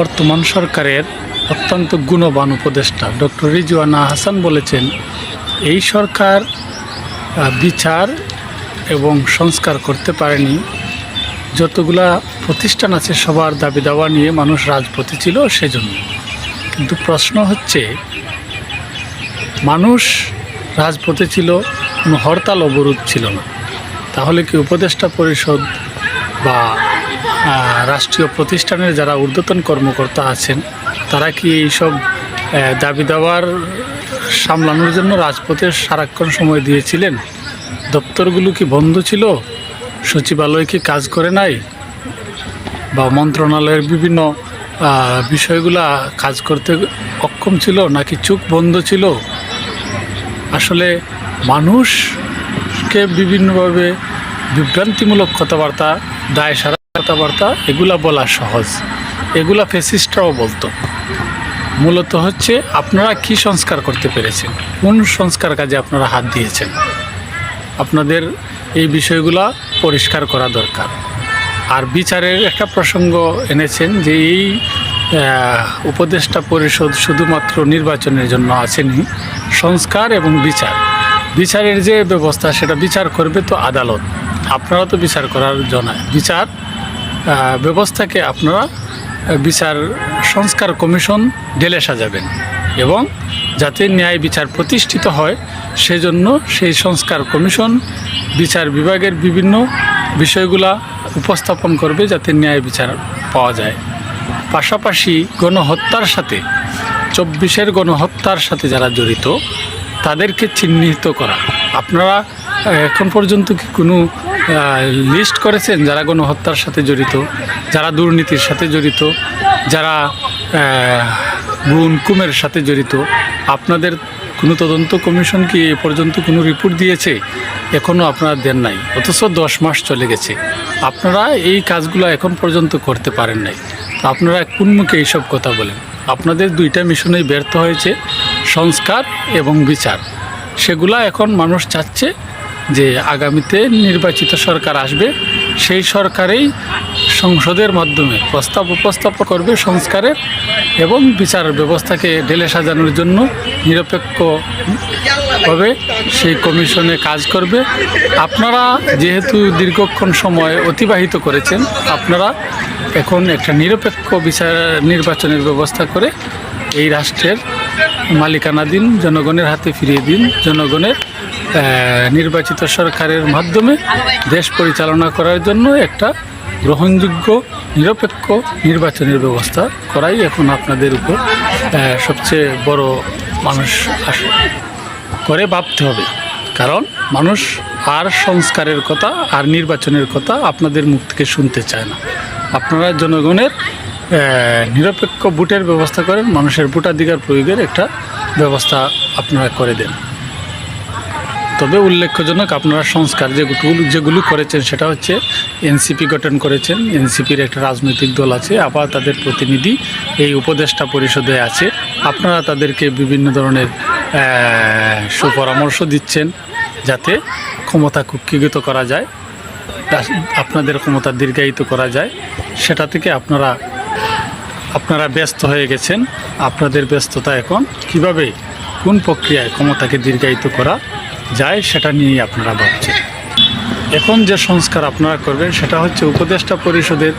বর্তমান সরকারের অত্যন্ত গুণবান উপদেষ্টা ডক্টর রিজওয়ানা হাসান বলেছেন, এই সরকার বিচার এবং সংস্কার করতে পারেনি। যতগুলা প্রতিষ্ঠান আছে সবার দাবি দাওয়া নিয়ে মানুষ রাজপথে ছিল সেজন্য। কিন্তু প্রশ্ন হচ্ছে, মানুষ রাজপথে ছিল, কোনো হরতাল অবরোধ ছিল না। তাহলে কি উপদেষ্টা পরিষদ বা রাষ্ট্রীয় প্রতিষ্ঠানের যারা ঊর্ধ্বতন কর্মকর্তা আছেন, তারা কি এইসব দাবি দাবার সামলানোর জন্য রাজপথে সারাক্ষণ সময় দিয়েছিলেন? দপ্তরগুলো কি বন্ধ ছিল? সচিবালয় কি কাজ করে নাই? বা মন্ত্রণালয়ের বিভিন্ন বিষয়গুলা কাজ করতে অক্ষম ছিল নাকি চোখ বন্ধ ছিল? আসলে মানুষকে বিভিন্নভাবে বিভ্রান্তিমূলক কথাবার্তা দায় সারা কথাবার্তা, এগুলা বলা সহজ। এগুলা ফেসিস্টরাও বলতো। মূলত হচ্ছে, আপনারা কি সংস্কার করতে পেরেছেন? কোন সংস্কার কাজে আপনারা হাত দিয়েছেন? আপনাদের এই বিষয়গুলা পরিষ্কার করা দরকার। আর বিচারের একটা প্রসঙ্গ এনেছেন যে এই উপদেষ্টা পরিষদ শুধুমাত্র নির্বাচনের জন্য আসেনি, সংস্কার এবং বিচার। বিচারের যে ব্যবস্থা, সেটা বিচার করবে তো আদালত। আপনারা তো বিচার করার জন্য বিচার ব্যবস্থাকে আপনারা বিচার সংস্কার কমিশন ঢেলে সাজাবেন এবং যাতে ন্যায় বিচার প্রতিষ্ঠিত হয়, সেজন্য সেই সংস্কার কমিশন বিচার বিভাগের বিভিন্ন বিষয়গুলা উপস্থাপন করবে যাতে ন্যায় বিচার পাওয়া যায়। পাশাপাশি গণহত্যার সাথে, চব্বিশের গণহত্যার সাথে যারা জড়িত, তাদেরকে চিহ্নিত করা। আপনারা এখন পর্যন্ত কি কোনো লিস্ট করেছেন যারা গণহত্যার সাথে জড়িত, যারা দুর্নীতির সাথে জড়িত, যারা গুণ কুমের সাথে জড়িত, আপনাদের কোনো তদন্ত কমিশন কি এ পর্যন্ত কোনো রিপোর্ট দিয়েছে? এখনও আপনারা দেন নাই, অথচ দশ মাস চলে গেছে। আপনারা এই কাজগুলো এখন পর্যন্ত করতে পারেন নাই। আপনারা কোন মুখে এইসব কথা বলেন? আপনাদের দুইটা মিশনেই ব্যর্থ হয়েছে, সংস্কার এবং বিচার। সেগুলা এখন মানুষ চাচ্ছে যে আগামীতে নির্বাচিত সরকার আসবে, সেই সরকারেই সংসদের মাধ্যমে প্রস্তাব উপস্থাপন করবে সংস্কারের এবং বিচার ব্যবস্থাকে ঢেলে সাজানোর জন্য নিরপেক্ষভাবে সেই কমিশনে কাজ করবে। আপনারা যেহেতু দীর্ঘক্ষণ সময় অতিবাহিত করেছেন, আপনারা এখন একটা নিরপেক্ষ বিচার, নির্বাচনের ব্যবস্থা করে এই রাষ্ট্রের মালিকানা দিন জনগণের হাতে ফিরিয়ে দিন। জনগণের নির্বাচিত সরকারের মাধ্যমে দেশ পরিচালনা করার জন্য একটা গ্রহণযোগ্য, নিরপেক্ষ নির্বাচনের ব্যবস্থা করাই এখন আপনাদের উপর সবচেয়ে বড় মানুষ করে ভাবতে হবে। কারণ মানুষ আর সংস্কারের কথা, আর নির্বাচনের কথা আপনাদের মুখ থেকে শুনতে চায় না। আপনারা জনগণের নিরপেক্ষ ভোটের ব্যবস্থা করেন, মানুষের ভোটাধিকার প্রয়োগের একটা ব্যবস্থা আপনারা করে দেন। তবে উল্লেখজনক আপনারা সংস্কার যেগুলো যেগুলো করেছেন সেটা হচ্ছে এনসিপি গঠন করেছেন। এনসিপির একটা রাজনৈতিক দল আছে, আবার তাদের প্রতিনিধি এই উপদেষ্টা পরিষদে আছে। আপনারা তাদেরকে বিভিন্ন ধরনের সুপরামর্শ দিচ্ছেন যাতে ক্ষমতা কুক্ষিগত করা যায় আপনাদের ক্ষমতা দীর্ঘায়িত করা যায়। সেটা থেকে আপনারা আপনারা ব্যস্ত হয়ে গেছেন। আপনাদের ব্যস্ততা এখন। কীভাবে, কোন প্রক্রিয়ায় ক্ষমতাকে দীর্ঘায়িত করা যায়, সেটা নিয়েই আপনারা ভাবছেন। এখন যে সংস্কার আপনারা করবেন, সেটা হচ্ছে উপদেষ্টা পরিষদের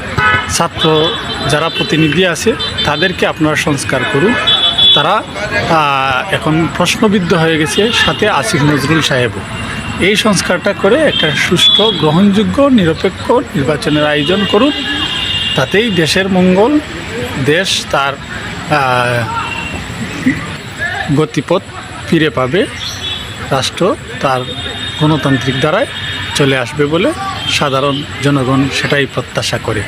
ছাত্র যারা প্রতিনিধি আছে, তাদেরকে আপনারা সংস্কার করুন। তারা এখন প্রশ্নবিদ্ধ হয়ে গেছে সাথে আসিফ নজরুল সাহেবও। এই সংস্কারটা করে একটা সুষ্ঠু, গ্রহণযোগ্য, নিরপেক্ষ নির্বাচনের আয়োজন করুন। তাতেই দেশের মঙ্গল, দেশ তার গতিপথ ফিরে পাবে। রাষ্ট্র তার গণতান্ত্রিক দ্বারায় চলে আসবে বলে সাধারণ জনগণ সেটাই প্রত্যাশা করে।